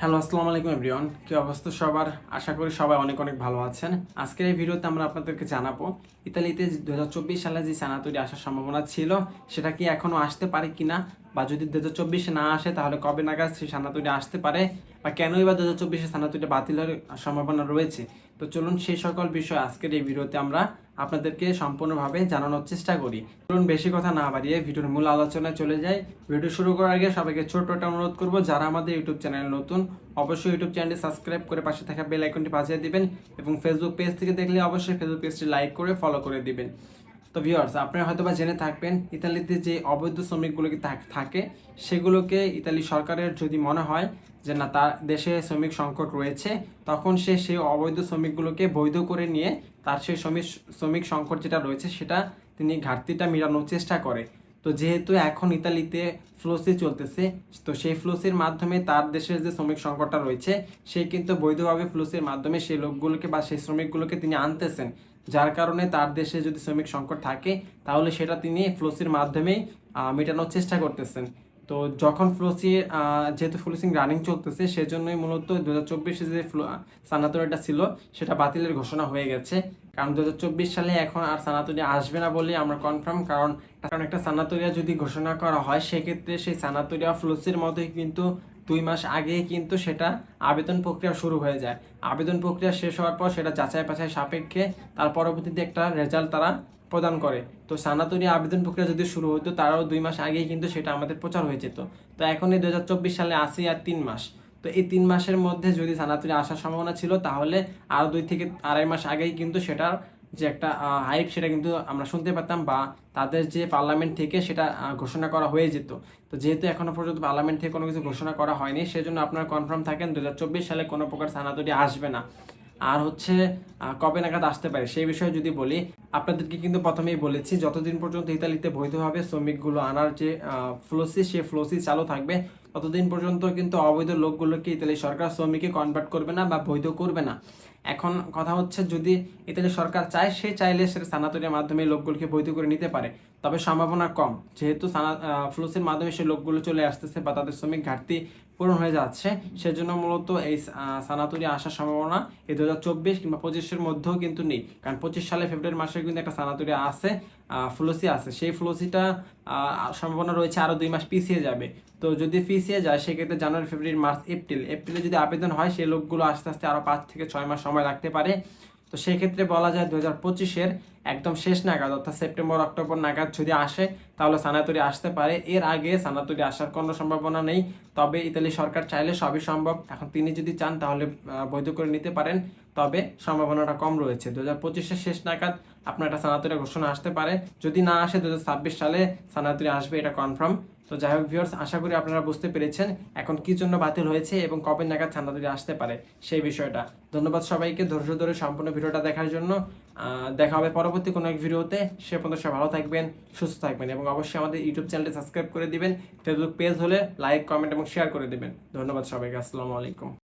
Hello, আসসালামু আলাইকুম everyone. কি অবস্থা সবার? আশা করি সবাই অনেক অনেক ভালো আছেন। আজকের এই ভিডিওতে আমরা আপনাদেরকে জানাব, ইতালিতে দু হাজার চব্বিশ সালে যে সানা তৈরি আসার সম্ভাবনা ছিল, সেটা কি এখনও আসতে পারে কিনা? বা যদি দু হাজার চব্বিশে না আসে, তাহলে কবে নাগাদ সেই সানা তৈরি আসতে পারে? বা কেনই বা দু হাজার চব্বিশে সানা তৈরি হওয়ার সম্ভাবনা রয়েছে? তো চলুন সেই সকল বিষয় আজকের এই ভিডিওতে আমরা আপনাদেরকে সম্পূর্ণভাবে জানানোর চেষ্টা করি। চলুন বেশি কথা না বাড়িয়ে ভিডিওর মূল আলোচনায় চলে যাই। ভিডিও শুরু করার আগে সবাইকে ছোট্ট একটা অনুরোধ করব, যারা আমাদের ইউটিউব চ্যানেল নতুন, অবশ্যই ইউটিউব চ্যানেলটি সাবস্ক্রাইব করে পাশে থাকা বেল আইকনটি বাজিয়ে দিবেন এবং ফেসবুক পেজ থেকে দেখলে অবশ্যই ফেসবুক পেজটি লাইক করে ফলো করে দিবেন। তো ভিউয়ার্স আপনারা হয়তো বা জেনে থাকবেন, ইতালিতে যে অবৈধ শ্রমিকগুলোকে থাকে, সেগুলোকে ইতালি সরকারের যদি মনে হয় যে না, তার দেশে শ্রমিক সংকট রয়েছে, তখন সে সেই অবৈধ শ্রমিকগুলোকে বৈধ করে নিয়ে তার সেই শ্রমিক শ্রমিক সংকট যেটা রয়েছে, সেটা তিনি ঘাটতিটা মেটানোর চেষ্টা করে। তো যেহেতু এখন ইতালিতে ফ্লোসি চলতেছে, তো সেই ফ্লোসির মাধ্যমে তার দেশের যে শ্রমিক সংকটটা রয়েছে, সে কিন্তু বৈধভাবে ফ্লোসির মাধ্যমে সেই লোকগুলোকে বা সেই শ্রমিকগুলোকে তিনি আনতেছেন। যার কারণে তার দেশে যদি শ্রমিক সংকট থাকে, তাহলে সেটা তিনি ফ্লোসির মাধ্যমেই মেটানোর চেষ্টা করতেছেন। তো যখন ফ্লোসি যেহেতু ফ্লোসিং রানিং চলতেছে, সেজন্যই মূলত দু হাজার চব্বিশে যে সানাতরিটা ছিল, সেটা বাতিলের ঘোষণা হয়ে গেছে। কারণ দু হাজার চব্বিশ সালে এখন আর সানাতরি আসবে না বলে আমরা কনফার্ম কারণ কারণ একটা সানাতরিয়া যদি ঘোষণা করা হয়, সেক্ষেত্রে সেই সানাতরিয়া ফ্লোসির মতোই কিন্তু দুই মাস আগে কিন্তু সেটা আবেদন প্রক্রিয়া শুরু হয়ে যায়। আবেদন প্রক্রিয়া শেষ হওয়ার পর সেটা যাচাই বাছাই সাপেক্ষে তার পরবর্তীতে একটা রেজাল্ট তারা প্রদান করে। তো সানাতরি আবেদন প্রক্রিয়া যদি শুরু হতো তারাও দুই মাস আগেই কিন্তু সেটা আমাদের প্রচার হয়ে যেত। তো এখন এই দু হাজার চব্বিশ সালে আসি আর তিন মাস। তো এই তিন মাসের মধ্যে যদি সানাতরি আসার সম্ভাবনা ছিল, তাহলে আরও দুই থেকে আড়াই মাস আগেই কিন্তু সেটার যে একটা হাইপ সেটা কিন্তু আমরা শুনতে পারতাম বা তাদের যে পার্লামেন্ট থেকে সেটা ঘোষণা করা হয়ে যেত। তো যেহেতু এখনও পর্যন্ত পার্লামেন্ট থেকে কোনো কিছু ঘোষণা করা হয়নি, সেজন্য আপনারা কনফার্ম থাকেন দু হাজার চব্বিশ সালে কোনো প্রকার সানাতরি আসবে না। আর হচ্ছে কবে নাগাদ আসতে পারে সেই বিষয়ে যদি বলি, আপনাদেরকে কিন্তু প্রথমেই বলেছি, যতদিন পর্যন্ত ইতালিতে বৈধভাবে শ্রমিকগুলো আনার যে ফ্লোসি সে ফ্লোসি চালু থাকবে ততদিন পর্যন্ত কিন্তু অবৈধ লোকগুলোকে ইতালি সরকার শ্রমিকে কনভার্ট করবে না বা বৈধ করবে না। এখন কথা হচ্ছে যদি ইতালি সরকার চায়, সে চাইলে সেটা স্থানান্তরের মাধ্যমে লোকগুলোকে বৈধ করে নিতে পারে। তবে সম্ভাবনা কম। যেহেতু ফ্লোসের মাধ্যমে সেই লোকগুলো চলে আসতেছে বা তাদের শ্রমিক ঘাটতি পূরণ হয়ে যাচ্ছে, সেজন্য মূলত এই সানাতরি আসার সম্ভাবনা এই দু হাজার চব্বিশ কিংবা পঁচিশের মধ্যেও কিন্তু নেই। কারণ পঁচিশ সালে ফেব্রুয়ারি মাসে কিন্তু একটা সানাতরি আছে ফ্লোসি আছে। সেই ফ্লোসিটা সম্ভাবনা রয়েছে আরও দুই মাস পিছিয়ে যাবে। তো যদি পিছিয়ে যায়, সেক্ষেত্রে জানুয়ারি, ফেব্রুয়ারি, মার্চ, এপ্রিল, এপ্রিলে যদি আবেদন হয়, সেই লোকগুলো আস্তে আস্তে আরও পাঁচ থেকে ছয় মাস সময় লাগতে পারে। তো সেই ক্ষেত্রে বলা যায় দু হাজার পঁচিশের একদম শেষ নাগাদ, অর্থাৎ সেপ্টেম্বর, অক্টোবর নাগাদ যদি আসে, তাহলে সানাতরি আসতে পারে। এর আগে সানাতরি আসার কোনো সম্ভাবনা নেই, তবে ইতালি সরকার চাইলে সবই সম্ভব। এখন তিনি যদি চান, তাহলে বৈধ করে নিতে পারেন, তবে সম্ভাবনাটা কম রয়েছে। দু হাজার পঁচিশের শেষ নাগাদ আপনার একটা সানাতরি ঘোষণা আসতে পারে। যদি না আসে দু হাজার ছাব্বিশ সালে সানাতরি আসবে, এটা কনফার্ম তো যাই হোক ভিউয়ার্স আশা করি আপনারা বুঝতে পেরেছেন এখন কি জন্য বাতিল হয়েছে এবং কবে নাগাদ সানাতরি আসতে পারে সেই বিষয়টা। ধন্যবাদ সবাইকে, ধৈর্য ধরে সম্পূর্ণ ভিডিওটা দেখার জন্য। দেখা হবে পরবর্তী কোনো এক ভিডিওতে। সে পর্যন্ত সবাই ভালো থাকবেন, সুস্থ থাকবেন এবং অবশ্যই আমাদের ইউটিউব চ্যানেলটি সাবস্ক্রাইব করে দিবেন। ফেসবুক পেজ হলে লাইক, কমেন্ট এবং শেয়ার করে দিবেন। ধন্যবাদ সবাইকে, আসসালামু আলাইকুম।